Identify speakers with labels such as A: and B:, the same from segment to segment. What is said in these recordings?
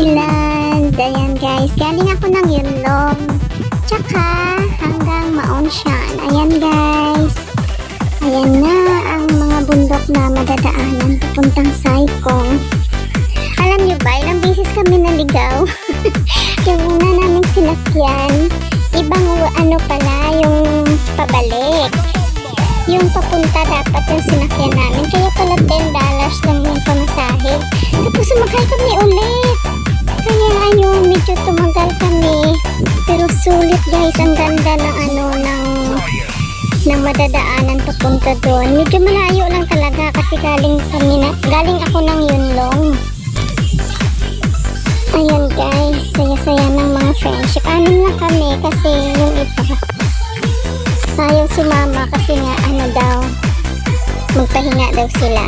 A: Ilan, ayan guys, galing ako ng Yunlong, tsaka hanggang Maonshan, ayan guys, ayan na ang mga bundok na madadaanan papuntang Saikong. Alam nyo ba, ilang beses kami naligaw, yung una naming sinakyan, ibang ano pala, yung pabalik. Yung papunta dapat yung sinakyan namin. Kaya pala $10 lang yung pamasahe. Tapos sumakay kami ulit. Kaya ayun, medyo tumagal kami. Pero sulit guys, ang ganda ng ano, ng ng madadaanan papunta doon. Medyo malayo lang talaga kasi galing kami na, galing ako ng Yunlong. Ayan guys, saya-saya ng mga friendship. Anim lang kami kasi yung iba ayaw sumama kasi nga ano daw magpahinga daw sila.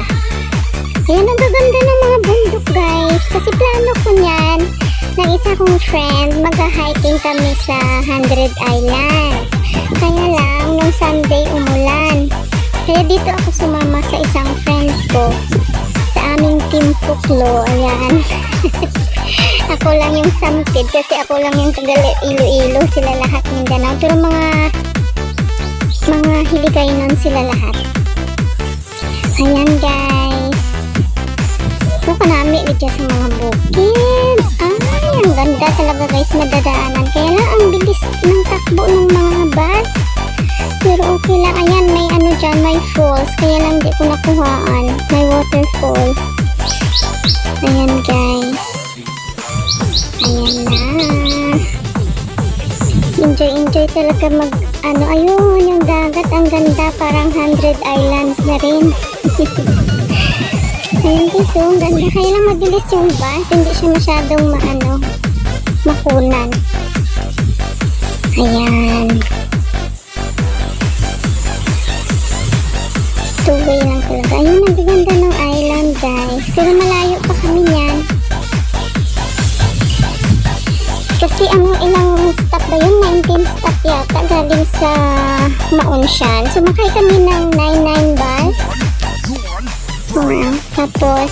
A: Ayan, ang gaganda ng mga bundok guys. Kasi plano ko niyan ng isa kong friend, mag-hiking kami sa 100 Islands. Kaya lang, nung Sunday umulan. Kaya dito ako sumama sa isang friend ko sa aming team Puklo. Ayan. ako lang yung sampid kasi ako lang yung taga Iloilo. Sila lahat Mindanao. Pero mga mga hiligay nun sila lahat. Ayan guys. Ito kanami dito sa mga bukid. Ay, ang ganda talaga guys madadaanan. Kaya lang ang bilis ng takbo ng mga bus. Pero okay lang. Ayan, may ano dyan, may falls. Kaya lang di ko nakuhaan. May waterfall. Ayan guys. Ayan na. Enjoy, enjoy talaga mag, ano, ayun, yung dagat, ang ganda, parang 100 islands na rin. Ayun guys, oh, ang ganda. Kaya lang mabilis yung bus, hindi siya masyadong maano, makunan. Ayan. Two-way lang talaga. Ayun, ang ganda ng island guys. Pero malayo pa kami niyan. Kasi ano, ilang stop ba yun? 19 stop yata galing sa Maonshan. Sumakay kami ng 99 bus. Hmm, tapos,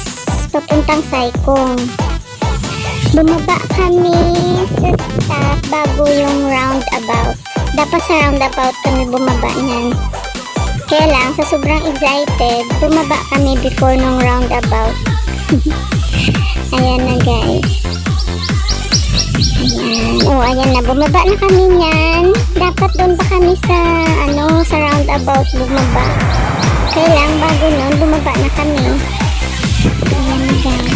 A: papuntang Saikong. Bumaba kami sa stop bago yung roundabout. Dapat sa roundabout kami bumaba niyan. Kaya lang, sa sobrang excited, bumaba kami before nung roundabout. Ayan na guys. Oh, ayan na. Bumaba na kami niyan. Dapat doon pa kami sa, ano, sa roundabout bumaba. Kaya lang, bago nun, bumaba na kami. Ayan na, guys.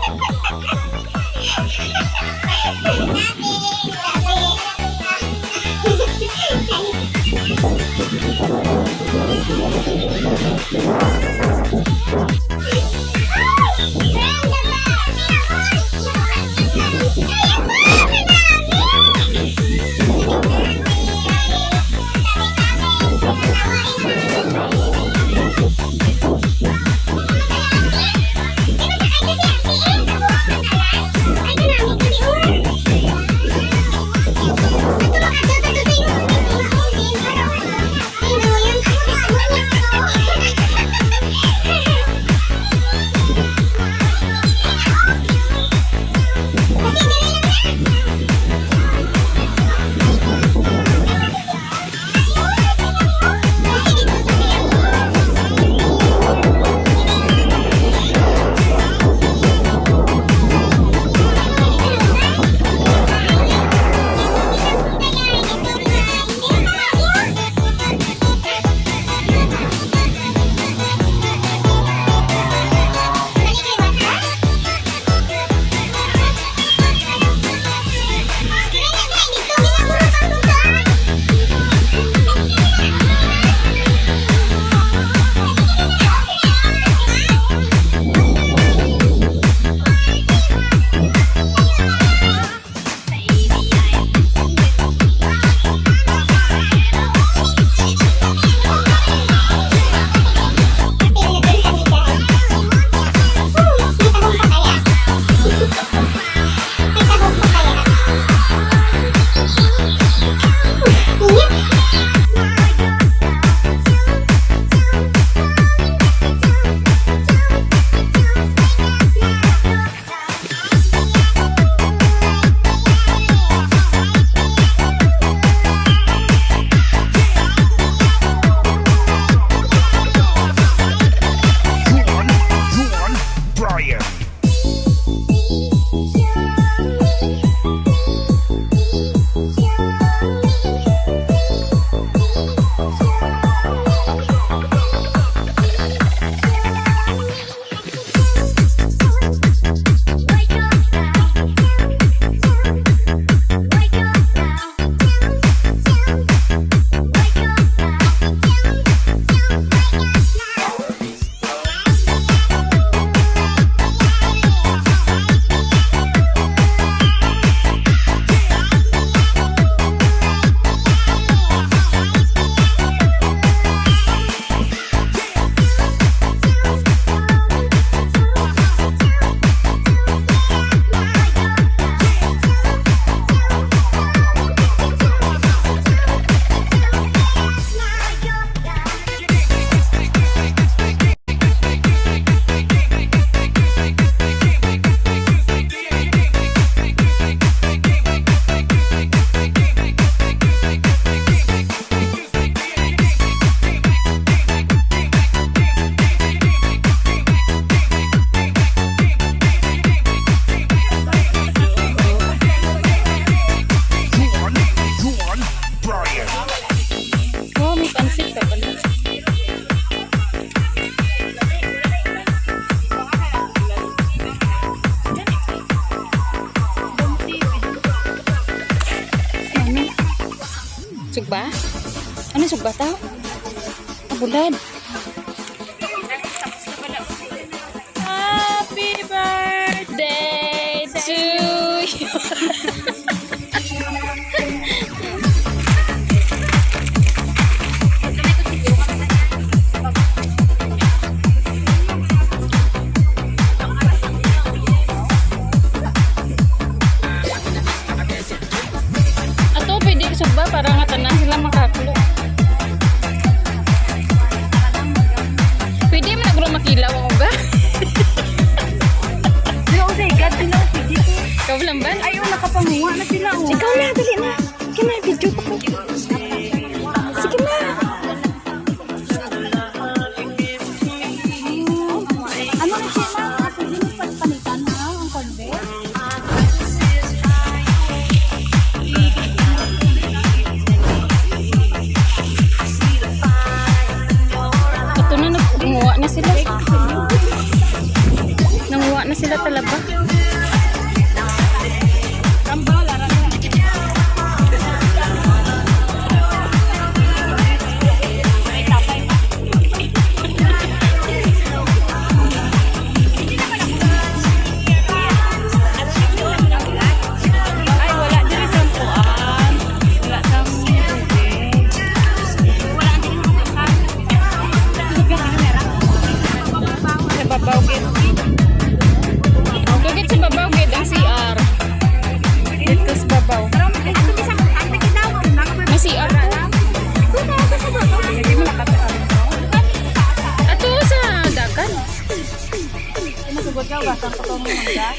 A: Ini penuh
B: Sugba? Ano sugba tao?
C: Ganda talaga. sebutnya udah akan ketemu
B: enggak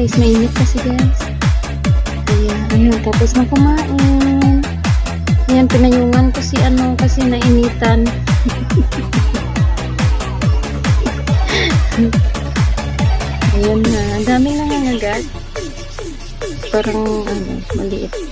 B: guys. Mainit kasi guys. Ayan. Ayan. Tapos na kumain. Ayan. Pinayungan ko si ano kasi nainitan. Ayan na. Ang dami lang agad. Parang ano, maliit.